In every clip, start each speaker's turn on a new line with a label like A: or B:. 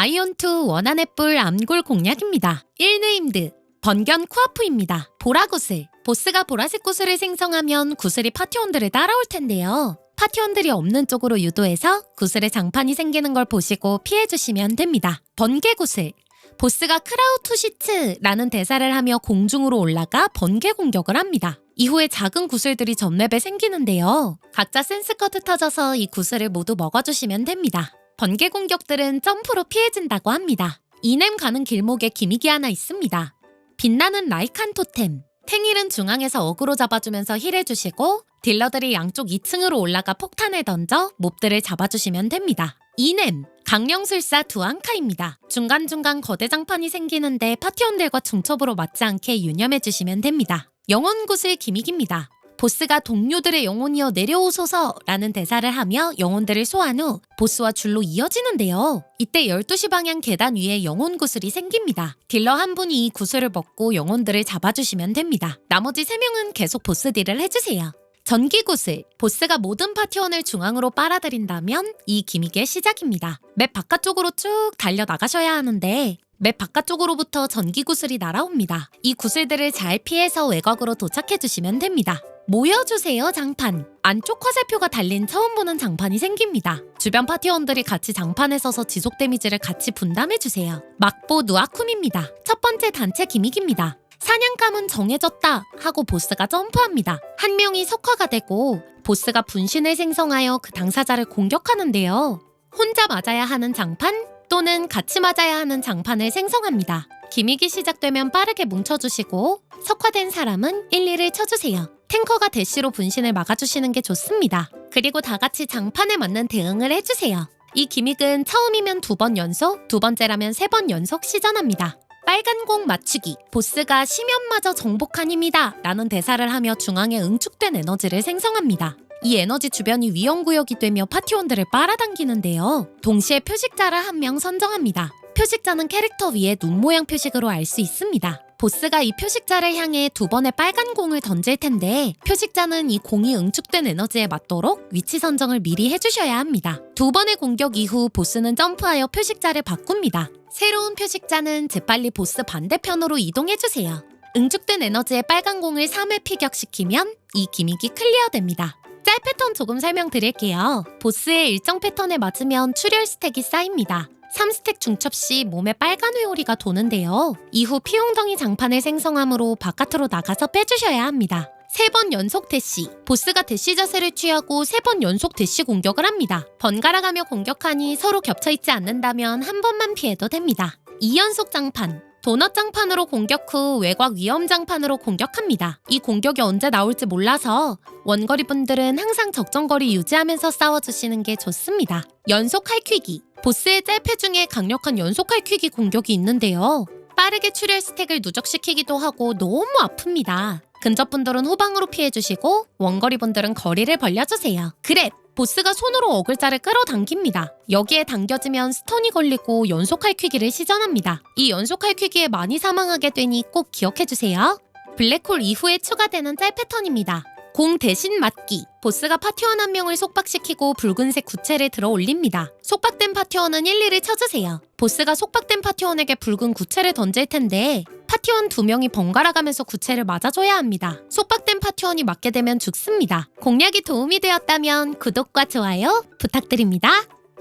A: 아이온2 원한의뿔 암골 공략입니다. 1네임드 번견 쿠아프입니다. 보라구슬 보스가 보라색 구슬을 생성하면 구슬이 파티원들을 따라올 텐데요. 파티원들이 없는 쪽으로 유도해서 구슬의 장판이 생기는 걸 보시고 피해주시면 됩니다. 번개 구슬 보스가 크라우투시츠라는 대사를 하며 공중으로 올라가 번개 공격을 합니다. 이후에 작은 구슬들이 전맵에 생기는데요. 각자 센스커트 터져서 이 구슬을 모두 먹어주시면 됩니다. 번개 공격들은 점프로 피해진다고 합니다. 이넴 가는 길목에 기믹이 하나 있습니다. 빛나는 라이칸 토템. 탱일은 중앙에서 어그로 잡아주면서 힐해주시고 딜러들이 양쪽 2층으로 올라가 폭탄을 던져 몹들을 잡아주시면 됩니다. 이넴 강령술사 두앙카입니다. 중간중간 거대 장판이 생기는데 파티원들과 중첩으로 맞지 않게 유념해주시면 됩니다. 영혼구슬 기믹입니다. 보스가 동료들의 영혼이여 내려오소서라는 대사를 하며 영혼들을 소환 후 보스와 줄로 이어지는데요. 이때 12시 방향 계단 위에 영혼 구슬이 생깁니다. 딜러 한 분이 이 구슬을 먹고 영혼들을 잡아주시면 됩니다. 나머지 3명은 계속 보스 딜을 해주세요. 전기 구슬, 보스가 모든 파티원을 중앙으로 빨아들인다면 이 기믹의 시작입니다. 맵 바깥쪽으로 쭉 달려 나가셔야 하는데 맵 바깥쪽으로부터 전기 구슬이 날아옵니다. 이 구슬들을 잘 피해서 외곽으로 도착해 주시면 됩니다. 모여주세요 장판. 안쪽 화살표가 달린 처음 보는 장판이 생깁니다. 주변 파티원들이 같이 장판에 서서 지속 데미지를 같이 분담해주세요. 막보 누아쿰입니다. 첫 번째 단체 기믹입니다. 사냥감은 정해졌다 하고 보스가 점프합니다. 한 명이 석화가 되고 보스가 분신을 생성하여 그 당사자를 공격하는데요. 혼자 맞아야 하는 장판 또는 같이 맞아야 하는 장판을 생성합니다. 기믹이 시작되면 빠르게 뭉쳐주시고 석화된 사람은 1, 2를 쳐주세요. 탱커가 대시로 분신을 막아주시는 게 좋습니다. 그리고 다 같이 장판에 맞는 대응을 해주세요. 이 기믹은 처음이면 두 번 연속, 두 번째라면 세 번 연속 시전합니다. 빨간 공 맞추기, 보스가 심연마저 정복한입니다. 라는 대사를 하며 중앙에 응축된 에너지를 생성합니다. 이 에너지 주변이 위험구역이 되며 파티원들을 빨아당기는데요. 동시에 표식자를 한 명 선정합니다. 표식자는 캐릭터 위에 눈 모양 표식으로 알 수 있습니다. 보스가 이 표식자를 향해 두 번의 빨간 공을 던질 텐데 표식자는 이 공이 응축된 에너지에 맞도록 위치 선정을 미리 해주셔야 합니다. 두 번의 공격 이후 보스는 점프하여 표식자를 바꿉니다. 새로운 표식자는 재빨리 보스 반대편으로 이동해주세요. 응축된 에너지의 빨간 공을 3회 피격시키면 이 기믹이 클리어됩니다. 짤 패턴 조금 설명드릴게요. 보스의 일정 패턴에 맞으면 출혈 스택이 쌓입니다. 3스택 중첩 시 몸에 빨간 회오리가 도는데요. 이후 피용덩이 장판을 생성함으로 바깥으로 나가서 빼주셔야 합니다. 세 번 연속 대시. 보스가 대시 자세를 취하고 세 번 연속 대시 공격을 합니다. 번갈아 가며 공격하니 서로 겹쳐 있지 않는다면 한 번만 피해도 됩니다. 2연속 장판. 도넛 장판으로 공격 후 외곽 위험 장판으로 공격합니다. 이 공격이 언제 나올지 몰라서 원거리 분들은 항상 적정거리 유지하면서 싸워주시는 게 좋습니다. 연속 할퀴기. 보스의 짤패 중에 강력한 연속 할퀴기 공격이 있는데요. 빠르게 출혈 스택을 누적시키기도 하고 너무 아픕니다. 근접분들은 후방으로 피해주시고 원거리 분들은 거리를 벌려주세요. 그랩! 보스가 손으로 어글자를 끌어당깁니다. 여기에 당겨지면 스턴이 걸리고 연속 할퀴기를 시전합니다. 이 연속 할퀴기에 많이 사망하게 되니 꼭 기억해주세요. 블랙홀 이후에 추가되는 짤 패턴입니다. 공 대신 맞기. 보스가 파티원 한 명을 속박시키고 붉은색 구체를 들어 올립니다. 속박된 파티원은 1, 2를 쳐주세요. 보스가 속박된 파티원에게 붉은 구체를 던질 텐데 파티원 두 명이 번갈아 가면서 구체를 맞아줘야 합니다. 속박된 파티원이 맞게 되면 죽습니다. 공략이 도움이 되었다면 구독과 좋아요 부탁드립니다.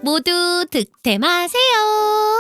A: 모두 득템하세요.